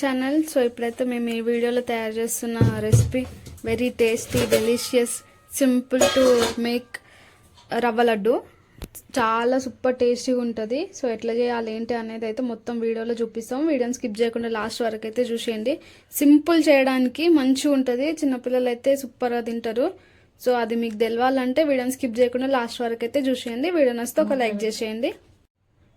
Channel so ఇప్పుడైతే మేము ఈ వీడియోలో తయారు చేస్తున్న recipe very tasty delicious simple to make rava laddu. చాలా సూపర్ టేస్టీగా ఉంటుంది. సో ఎట్లా చేయాలి ఏంటి అనేది అయితే మొత్తం వీడియోలో చూపిస్తాం. వీడియోని స్కిప్ చేయకుండా లాస్ట్ వరకు అయితే చూసేయండి. సింపుల్ చేయడానికి మంచిగా ఉంటుంది. చిన్నపిల్లలు అయితే సూపర్గా తింటారు. సో అది మీకు తెలవాలంటే వీడియోని స్కిప్ చేయకుండా లాస్ట్ వరకు అయితే చూసేయండి. వీడియో నచ్చితే ఒక లైక్ చేసేయండి.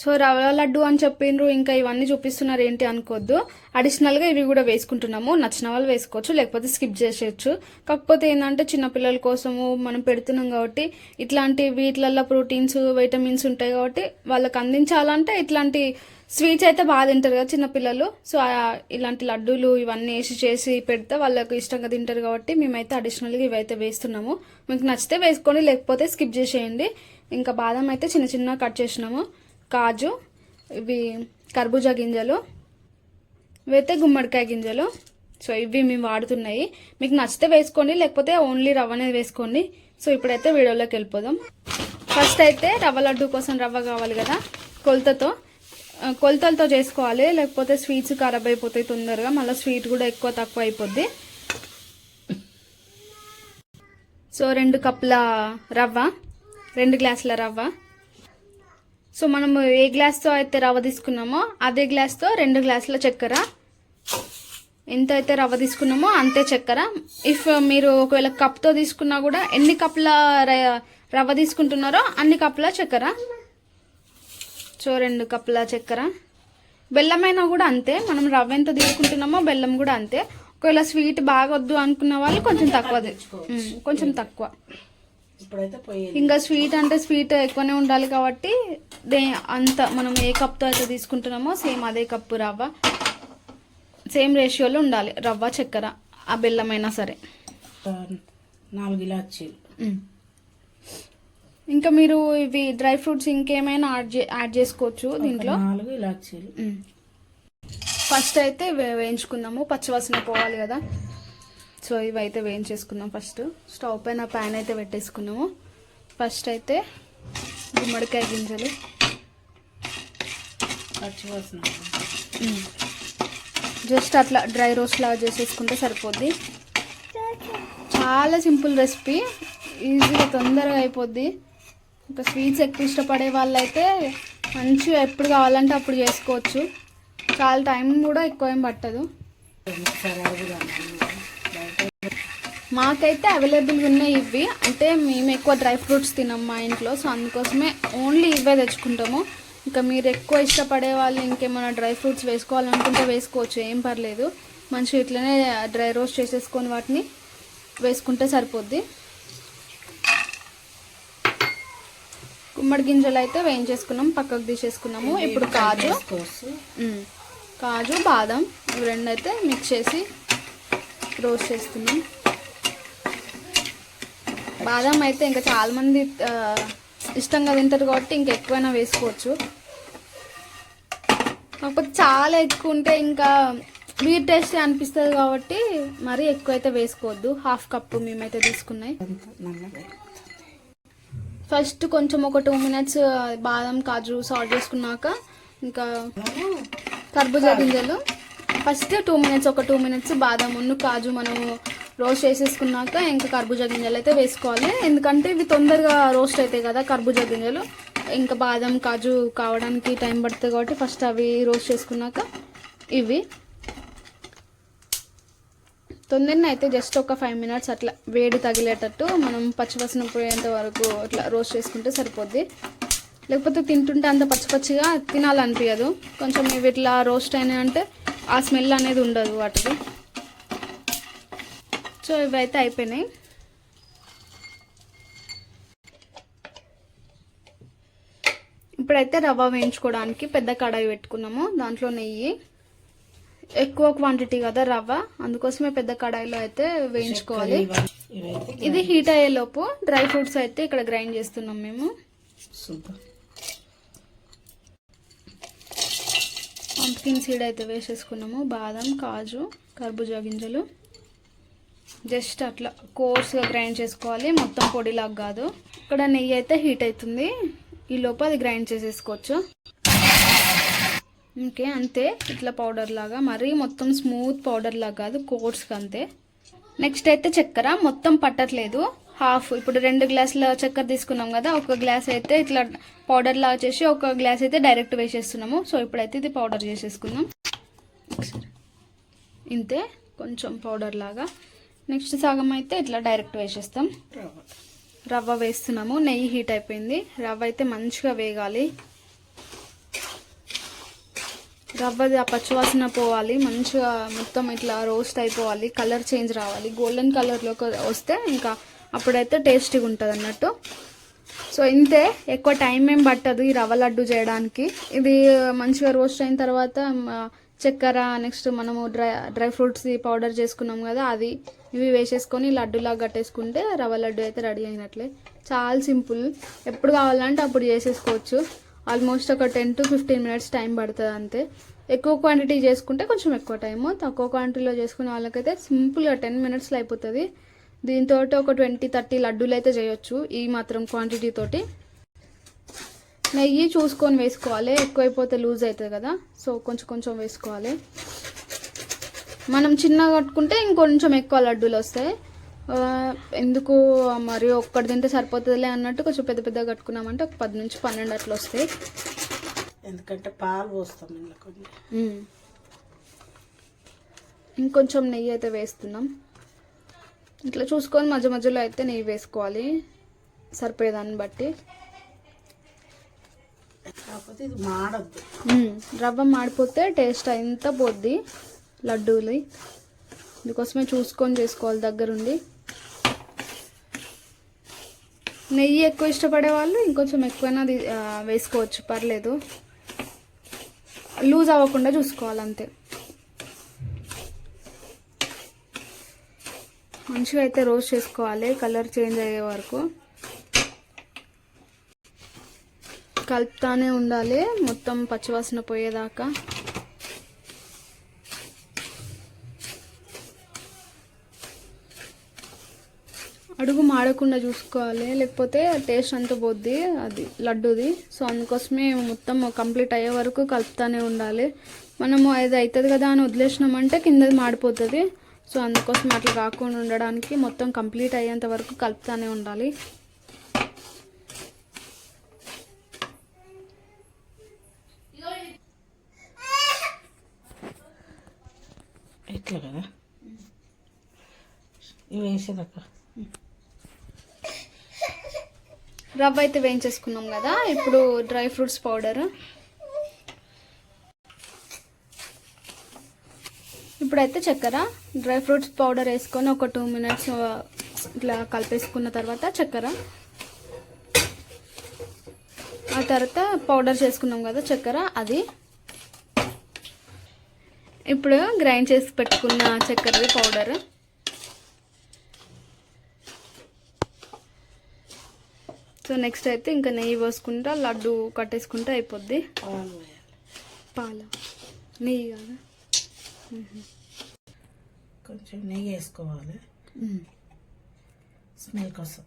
సో రవ్వ లడ్డు అని చెప్పిండ్రు ఇంకా ఇవన్నీ చూపిస్తున్నారు ఏంటి అనుకోవద్దు అడిషనల్గా ఇవి కూడా వేసుకుంటున్నాము. నచ్చిన వాళ్ళు వేసుకోవచ్చు లేకపోతే స్కిప్ చేసేయచ్చు. కాకపోతే ఏంటంటే చిన్నపిల్లల కోసము మనం పెడుతున్నాం కాబట్టి ఇట్లాంటి వీటిలల్లో ప్రోటీన్స్ వైటమిన్స్ ఉంటాయి కాబట్టి వాళ్ళకి అందించాలంటే ఇట్లాంటి స్వీట్స్ అయితే బాగా తింటారు కదా చిన్నపిల్లలు సో ఇలాంటి లడ్డూలు ఇవన్నీ వేసి చేసి పెడితే వాళ్ళకు ఇష్టంగా తింటారు కాబట్టి మేమైతే అడిషనల్గా ఇవైతే వేస్తున్నాము. మీకు నచ్చితే వేసుకోండి లేకపోతే స్కిప్ చేసేయండి. ఇంకా బాదం అయితే చిన్న చిన్న కట్ చేసినాము. కాజు ఇవి కర్బూజా గింజలు ఇవైతే గుమ్మడికాయ గింజలు. సో ఇవి మేము వాడుతున్నాయి. మీకు నచ్చితే వేసుకోండి లేకపోతే ఓన్లీ రవ్వ అనేది వేసుకోండి. సో ఇప్పుడైతే వీడియోలోకి వెళ్ళిపోదాం. ఫస్ట్ అయితే రవ్వ లడ్డు కోసం రవ్వ కావాలి కదా కొలతతో. కొలతలతో చేసుకోవాలి లేకపోతే స్వీట్స్ ఖరాబ్ అయిపోతాయి తొందరగా మళ్ళీ స్వీట్ కూడా ఎక్కువ తక్కువ అయిపోద్ది. సో రెండు కప్పుల రవ్వ రెండు గ్లాసుల రవ్వ. సో మనము ఏ గ్లాస్తో అయితే రవ్వ తీసుకున్నామో అదే గ్లాస్తో రెండు గ్లాసుల చక్కెర. ఎంత అయితే రవ్వ తీసుకున్నామో అంతే చక్కెర. ఇఫ్ మీరు ఒకవేళ కప్తో తీసుకున్నా కూడా ఎన్ని కప్పుల రవ్వ తీసుకుంటున్నారో అన్ని కప్పుల చక్కెర. సో రెండు కప్పుల చక్కెర. బెల్లమైనా కూడా అంతే. మనం రవ్వ ఎంత తీసుకుంటున్నామో బెల్లం కూడా అంతే. ఒకవేళ స్వీట్ బాగొద్దు అనుకున్న వాళ్ళు కొంచెం తక్కువ కొంచెం తక్కువ. ఇప్పుడైతే ఇంకా స్వీట్ అంటే స్వీట్ ఎక్కువనే ఉండాలి కాబట్టి దే అంత మనం ఏ కప్తో అయితే తీసుకుంటున్నామో సేమ్ అదే కప్పు రవ్వ. సేమ్ రేషియోలో ఉండాలి రవ్వ చక్కెర ఆ బెల్లమైనా సరే. నాలుగు ఇలాచీలు. ఇంకా మీరు ఇవి డ్రై ఫ్రూట్స్ ఇంకేమైనా యాడ్ చే యాడ్ చేసుకోవచ్చు దీంట్లో? నాలుగు ఇలాచీలు. ఫస్ట్ అయితే వేయించుకుందాము పచ్చివాసన పోవాలి కదా. సో ఇవైతే వేయించేసుకుందాం ఫస్ట్. స్టవ్ పైన ప్యాన్ అయితే పెట్టేసుకున్నాము. ఫస్ట్ అయితే గుమ్మడికాయ గింజలు. జస్ట్ అట్లా డ్రై రోస్ట్ లాగా చేసేసుకుంటే సరిపోద్ది. చాలా సింపుల్ రెసిపీ. ఈజీగా తొందరగా అయిపోద్ది. ఇంకా స్వీట్స్ ఎక్కువ ఇష్టపడే వాళ్ళైతే మంచిగా ఎప్పుడు కావాలంటే అప్పుడు చేసుకోవచ్చు. చాలా టైం కూడా ఎక్కువ ఏం పట్టదు. మాకైతే అవైలబుల్గా ఉన్నాయి ఇవి. అంటే మేము ఎక్కువ డ్రై ఫ్రూట్స్ తినాం మా ఇంట్లో సో అందుకోసమే ఓన్లీ ఇవే తెచ్చుకుంటాము. ఇంకా మీరు ఎక్కువ ఇష్టపడే వాళ్ళు ఇంకేమైనా డ్రై ఫ్రూట్స్ వేసుకోవాలనుకుంటే వేసుకోవచ్చు ఏం పర్లేదు. మంచిగా ఇట్లనే డ్రై రోస్ట్ చేసేసుకొని వాటిని వేసుకుంటే సరిపోద్ది. గుమ్మడి గింజలు అయితే వేయించేసుకున్నాం పక్కకు తీసేసుకున్నాము. ఇప్పుడు కాజు. కాజు బాదం ఇవి రెండు అయితే మిక్స్ చేసి రోస్ట్ చేస్తున్నాం. బాదం అయితే ఇంకా చాలామంది ఇష్టంగా తింటారు కాబట్టి ఇంకా ఎక్కువైనా వేసుకోవచ్చు. కాకపోతే చాలా ఎక్కువ ఉంటే ఇంకా వీట్ టేస్ట్ అనిపిస్తుంది కాబట్టి మరీ ఎక్కువ అయితే వేసుకోవద్దు. హాఫ్ కప్పు మేమైతే తీసుకున్నాయి. ఫస్ట్ కొంచెం ఒక టూ మినిట్స్ బాదం కాజు సాల్ట్ చేసుకున్నాక ఇంకా కర్బూజా గింజలు. ఫస్ట్ టూ మినిట్స్ ఒక టూ మినిట్స్ బాదం ఉన్ను కాజు మనము రోస్ట్ చేసేసుకున్నాక ఇంకా కర్బూజా గింజలు అయితే వేసుకోవాలి. ఎందుకంటే ఇవి తొందరగా రోస్ట్ అవుతాయి కదా కర్బూజా గింజలు. ఇంకా బాదం కాజు కావడానికి టైం పడుతుంది కాబట్టి ఫస్ట్ అవి రోస్ట్ చేసుకున్నాక ఇవి. తొందరనే అయితే జస్ట్ ఒక ఫైవ్ మినిట్స్ అట్లా వేడి తగిలేటట్టు మనం పచ్చిపచ్చిన పోయేంత వరకు అట్లా రోస్ట్ చేసుకుంటే సరిపోద్ది. లేకపోతే తింటుంటే అంత పచ్చి పచ్చిగా తినాలనిపించదు కొంచెం ఇవి ఇట్లా రోస్ట్ అయినాయంటే ఆ స్మెల్ అనేది ఉండదు వాటికి. సో ఇవైతే అయిపోయినాయి. ఇప్పుడైతే రవ్వ వేయించుకోవడానికి పెద్ద కడాయి పెట్టుకున్నాము దాంట్లో నెయ్యి. ఎక్కువ క్వాంటిటీ కదా రవ్వ అందుకోసమే పెద్ద కడాయిలో అయితే వేయించుకోవాలి. ఇది హీట్ అయ్యేలోపు డ్రై ఫ్రూట్స్ అయితే ఇక్కడ గ్రైండ్ చేస్తున్నాం మేము. పంప్కిన్ సీడ్ అయితే వేసేసుకున్నాము బాదం కాజు కర్బూజా గింజలు. జస్ట్ అట్లా కోర్స్గా గ్రైండ్ చేసుకోవాలి. మొత్తం పొడిలాగా కాదు. ఇక్కడ నెయ్యి అయితే హీట్ అవుతుంది. ఈ లోపు అది గ్రైండ్ చేసేసుకోవచ్చు. ఓకే అంతే. ఇట్లా పౌడర్ లాగా. మరీ మొత్తం స్మూత్ పౌడర్ లాగా కాదు కోర్స్గా అంతే. నెక్స్ట్ అయితే చక్కెర. మొత్తం పట్టట్లేదు. హాఫ్. ఇప్పుడు రెండు గ్లాసుల చక్కెర తీసుకున్నాం కదా ఒక గ్లాస్ అయితే ఇట్లా పౌడర్ లాగా చేసి ఒక గ్లాస్ అయితే డైరెక్ట్ వేసేస్తున్నాము. సో ఇప్పుడైతే ఇది పౌడర్ చేసేసుకుందాం. ఇంతే. కొంచెం పౌడర్ లాగా. నెక్స్ట్ సగం అయితే ఇట్లా డైరెక్ట్ వేసేస్తాం. రవ్వ వేస్తున్నాము. నెయ్యి హీట్ అయిపోయింది. రవ్వ అయితే మంచిగా వేగాలి. రవ్వది ఆ పచ్చివాసన పోవాలి. మంచిగా మొత్తం ఇట్లా రోస్ట్ అయిపోవాలి. కలర్ చేంజ్ రావాలి. గోల్డెన్ కలర్లోకి వస్తే ఇంకా అప్పుడైతే టేస్టీగా ఉంటుంది అన్నట్టు. సో ఇంతే. ఎక్కువ టైం ఏం పట్టదు ఈ రవ్వ లడ్డు చేయడానికి. ఇది మంచిగా రోస్ట్ అయిన తర్వాత చక్కెర నెక్స్ట్ మనము డ్రై డ్రై ఫ్రూట్స్ పౌడర్ చేసుకున్నాం కదా అది ఇవి వేసేసుకొని లడ్డులాగా కట్టేసుకుంటే రవ్వ లడ్డు అయితే రెడీ అయినట్లే. చాలా సింపుల్. ఎప్పుడు కావాలంటే అప్పుడు చేసేసుకోవచ్చు. ఆల్మోస్ట్ ఒక ten to fifteen minutes time పడుతుంది అంతే. ఎక్కువ క్వాంటిటీ చేసుకుంటే కొంచెం ఎక్కువ టైము. తక్కువ క్వాంటిటీలో చేసుకునే వాళ్ళకైతే సింపుల్గా టెన్ మినిట్స్లో అయిపోతుంది. దీంతో ఒక ట్వంటీ థర్టీ లడ్డూలు అయితే చేయొచ్చు ఈ మాత్రం క్వాంటిటీ తోటి. నెయ్యి చూసుకొని వేసుకోవాలి. ఎక్కువైపోతే లూజ్ అవుతుంది కదా. సో కొంచెం కొంచెం వేసుకోవాలి. మనం చిన్నగా కట్టుకుంటే ఇంకొంచెం ఎక్కువ లడ్డూలు వస్తాయి. ఎందుకు మరి ఒక్కటి తింటే సరిపోతుందిలే అన్నట్టు కొంచెం పెద్ద పెద్దగా కట్టుకున్నామంటే ఒక పది నుంచి పన్నెండు అట్లా వస్తాయి. ఎందుకంటే పాలు పోస్తాం. ఇంకొంచెం నెయ్యి అయితే వేస్తున్నాం. ఇట్లా చూసుకొని మధ్య మధ్యలో అయితే నెయ్యి వేసుకోవాలి. సరిపోయేదాన్ని బట్టి. కాకపోతే ఇది మాడద్దు. రవ్వ మాడిపోతే టేస్ట్ ఎంత పోద్ది లడ్డూలు? అందుకోసమే చూసుకొని చేసుకోవాలి దగ్గరుండి. నెయ్యి ఎక్కువ ఇష్టపడే వాళ్ళు ఇంకొంచెం ఎక్కువైనా వేసుకోవచ్చు పర్లేదు. లూజ్ అవ్వకుండా చూసుకోవాలి అంతే మంచిగా అయితే రోస్ట్ చేసుకోవాలి కలర్ చేంజ్ అయ్యే వరకు. కలుపుతానే ఉండాలి. మొత్తం పచ్చివాసన పోయేదాకా. అడుగు మాడకుండా చూసుకోవాలి. లేకపోతే టేస్ట్ అంత పోద్ది. అది లడ్డూది. సో అందుకోసమే మొత్తం కంప్లీట్ అయ్యే వరకు కలుపుతానే ఉండాలి. మనము అది అవుతుంది కదా అని వదిలేసినామంటే కిందది మాడిపోతుంది. సో అందుకోసం అట్లా కాకుండా ఉండడానికి మొత్తం కంప్లీట్ అయ్యేంత వరకు కలుపుతానే ఉండాలి. ఇట్లా కదా? ఇవి వేసేదక్క రవ్వ అయితే వేయించేసుకున్నాం కదా ఇప్పుడు డ్రై ఫ్రూట్స్ పౌడర్. ఇప్పుడైతే చక్కెర డ్రై ఫ్రూట్స్ పౌడర్ వేసుకొని ఒక టూ మినిట్స్ ఇట్లా కలిపేసుకున్న తర్వాత చక్కెర. ఆ తర్వాత పౌడర్ చేసుకున్నాం కదా చక్కెర అది. ఇప్పుడు గ్రైండ్ చేసి పెట్టుకున్న చక్కెరది పౌడర్. సో నెక్స్ట్ అయితే ఇంకా నెయ్యి పోసుకుంటా లడ్డు కట్టేసుకుంటే అయిపోద్ది. పాల. నెయ్యి కదా? కొంచెం నెయ్యి వేసుకోవాలి. స్మెల్ కోసం.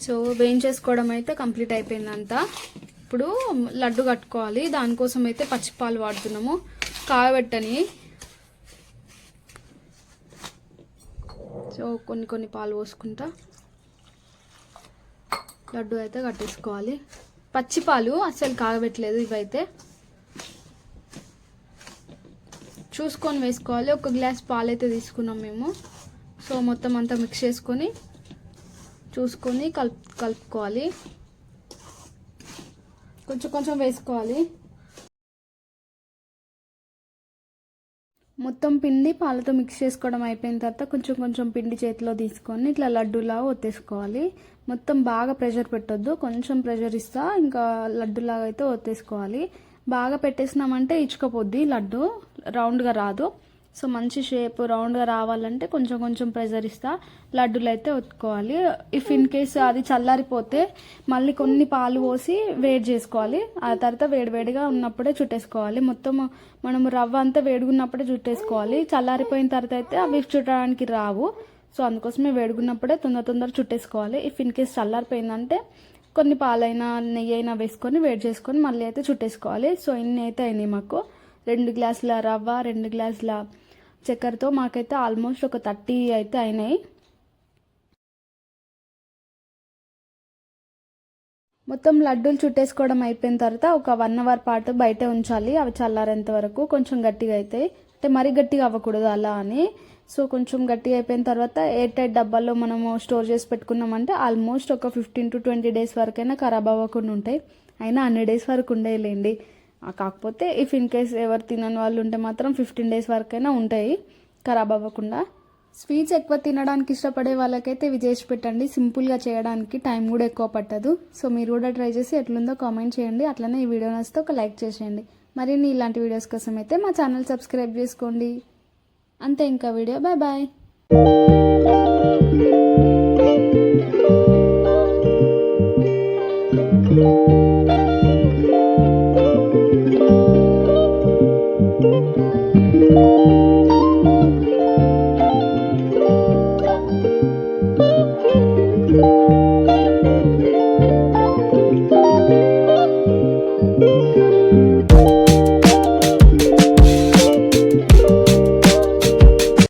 సో వేయించేసుకోవడం అయితే కంప్లీట్ అయిపోయిందంతా. ఇప్పుడు లడ్డు కట్టుకోవాలి. దానికోసం అయితే పచ్చిపాలు వాడుతున్నాము. కాగబెట్టని సో కొన్ని కొన్ని పాలు పోసుకుంటా. లడ్డు అయితే కట్టేసుకోవాలి. పచ్చిపాలు అసలు కాగబెట్టలేదు ఇవైతే. చూసుకొని వేసుకోవాలి. ఒక గ్లాస్ పాలు అయితే తీసుకున్నాం మేము. సో మొత్తం అంతా మిక్స్ చేసుకొని చూసుకొని కలుపు కలుపుకోవాలి. కొంచెం కొంచెం వేసుకోవాలి. మొత్తం పిండి పాలతో మిక్స్ చేసుకోవడం అయిపోయిన తర్వాత కొంచెం కొంచెం పిండి చేతిలో తీసుకొని ఇట్లా లడ్డూలాగా ఒత్తేసుకోవాలి. మొత్తం బాగా ప్రెషర్ పెట్టొద్దు. కొంచెం ప్రెషర్ ఇస్తా ఇంకా లడ్డూలాగా అయితే ఒత్తేసుకోవాలి. బాగా పెట్టేసినామంటే ఇచ్చుకపోద్ది లడ్డు. రౌండ్గా రాదు. సో మంచి షేప్ రౌండ్గా రావాలంటే కొంచెం కొంచెం ప్రెజర్ ఇస్తా. లడ్డూలు అయితే ఒత్తుకోవాలి. ఇఫ్ ఇన్ కేస్ అది చల్లారిపోతే మళ్ళీ కొన్ని పాలు పోసి వేడి చేసుకోవాలి. ఆ తర్వాత వేడివేడిగా ఉన్నప్పుడే చుట్టేసుకోవాలి. మొత్తం మనం రవ్వ అంతా వేడిగున్నప్పుడే చుట్టేసుకోవాలి. చల్లారిపోయిన తర్వాత అయితే అవి చుట్టడానికి రావు. సో అందుకోసమే వేడిగున్నప్పుడే తొందర తొందర చుట్టేసుకోవాలి. ఇఫ్ ఇన్ కేస్ చల్లారిపోయిందంటే కొన్ని పాలైనా నెయ్యి అయినా వేసుకొని వేడి చేసుకొని మళ్ళీ అయితే చుట్టేసుకోవాలి. సో ఇన్ని అయితే అయినాయి మాకు. రెండు గ్లాసుల రవ్వ రెండు గ్లాసుల చక్కెరతో మాకైతే ఆల్మోస్ట్ ఒక థర్టీ అయితే అయినాయి. మొత్తం లడ్డూలు చుట్టేసుకోవడం అయిపోయిన తర్వాత ఒక వన్ అవర్ పాటు బయట ఉంచాలి. అవి చల్లారేంత వరకు కొంచెం గట్టిగా అవుతాయి అంటే మరీ గట్టిగా అవ్వకూడదు అలా అని. సో కొంచెం గట్టిగా అయిపోయిన తర్వాత ఎయిర్ టైట్ డబ్బాల్లో మనము స్టోర్ చేసి పెట్టుకున్నామంటే ఆల్మోస్ట్ ఒక ఫిఫ్టీన్ టు ట్వంటీ డేస్ వరకైనా ఖరాబ్ అవ్వకుండా ఉంటాయి. అయినా అన్ని డేస్ వరకు ఉండేలేండి. కాకపోతే ఇఫ్ ఇన్ కేస్ ఎవరు తినని వాళ్ళు ఉంటే మాత్రం ఫిఫ్టీన్ డేస్ వరకైనా ఉంటాయి. ఖరాబ్ అవ్వకుండా. స్వీట్స్ ఎక్కువ తినడానికి ఇష్టపడే వాళ్ళకైతే ఇవి చేసి పెట్టండి సింపుల్గా చేయడానికి టైం కూడా ఎక్కువ పట్టదు. సో మీరు కూడా ట్రై చేసి ఎట్లుందో కామెంట్ చేయండి. అట్లనే ఈ వీడియో నచ్చితే ఒక లైక్ చేసేయండి. మరిన్ని ఇలాంటి వీడియోస్ కోసం అయితే మా ఛానల్ సబ్స్క్రైబ్ చేసుకోండి. అంతే ఇంకా వీడియో. Bye bye